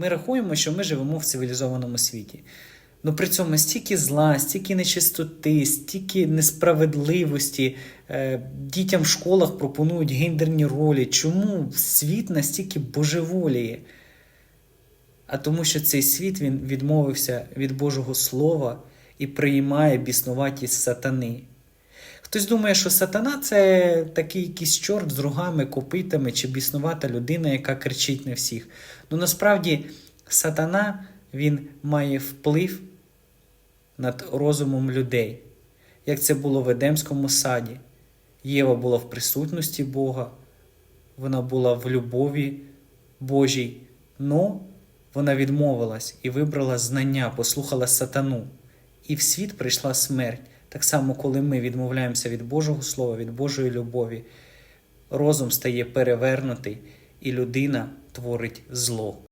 Ми рахуємо, що ми живемо в цивілізованому світі. Ну при цьому стільки зла, стільки нечистоти, стільки несправедливості. Е, дітям в школах пропонують гендерні ролі. Чому світ настільки божеволіє? А тому, що цей світ він відмовився від Божого Слова і приймає біснуватість сатани. Хтось думає, що сатана це такий якийсь чорт з рогами, копитами чи біснувата людина, яка кричить на всіх. Ну насправді сатана він має вплив над розумом людей, як це було в Едемському саді. Єва була в присутності Бога, вона була в любові Божій, но вона відмовилась і вибрала знання, послухала сатану. І в світ прийшла смерть. Так само, коли ми відмовляємося від Божого Слова, від Божої любові, розум стає перевернутий, і людина творить зло.